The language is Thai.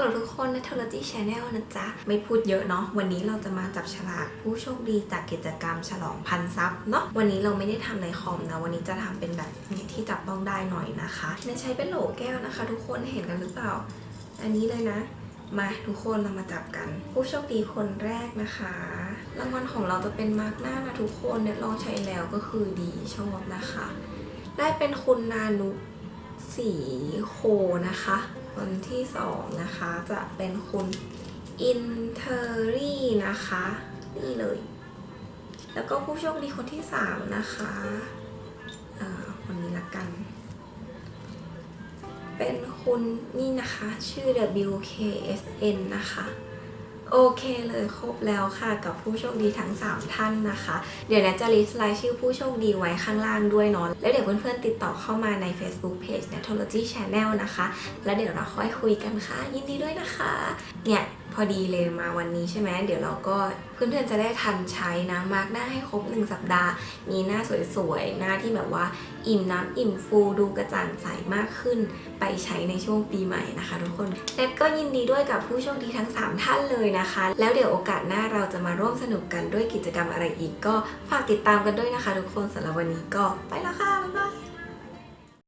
ฮัลโหลทุกคน Netology Channel นะจ๊ะ ไม่พูดเยอะเนาะวันนี้เราจะมาจับฉลากผู้โชคดีจากกิจกรรมฉลองพันซับเนาะวันนี้เราไม่ได้ทำในคอมนะ วันนี้จะทำเป็นแบบนี้ที่จับต้องได้หน่อยนะคะเนใช้เป็นโหลแก้วนะคะ ทุกคนเห็นกันหรือเปล่า อันนี้เลยนะ มาทุกคนเรามาจับกัน ผู้โชคดีคนแรกนะคะรางวัลของเราจะเป็นมาร์กหน้านะทุกคนเนี่ยลองใช้แล้วก็คือดีชอบนะคะ ได้เป็นคุณนานุสีโคนะคะ คนที่สองนะคะ จะเป็นคุณอินเทอรี่นะคะ นี่เลย แล้วก็ผู้โชคดีคนที่สามนะคะอ่าคนนี้ละกัน เป็นคุณนี่นะคะ ชื่อ WKSN นะคะ โอเคเลยครบแล้วค่ะกับผู้โชคดีทั้ง 3 ท่านนะคะ เดี๋ยวนะจะลิสต์รายชื่อผู้โชคดีไว้ข้างล่างด้วยเนาะแล้วเดี๋ยวเพื่อนๆติดต่อเข้ามาใน Facebook Page Natology Channel นะคะ แล้วเดี๋ยวเราค่อยคุยกันค่ะ ยินดีด้วยนะคะ เนี่ยพอดีเลยมาวันนี้ใช่ไหมเดี๋ยวเราก็เพื่อนๆจะได้ทันใช้นะมาร์กหน้าให้ครบ 1 สัปดาห์ มีหน้าสวยๆ หน้าที่แบบว่าอิ่มน้ำอิ่มฟูดูกระจ่างใสมากขึ้น ไปใช้ในช่วงปีใหม่นะคะ ทุกคนเน็ตก็ยินดีด้วยกับผู้โชคดีทั้ง 3 ท่านเลยนะนะคะ แล้วเดี๋ยวโอกาสหน้าเราจะมาร่วมสนุกกันด้วยกิจกรรมอะไรอีกก็ฝากติดตามกันด้วยนะคะ ทุกคนสำหรับวันนี้ก็ไปแล้วค่ะบ๊ายบาย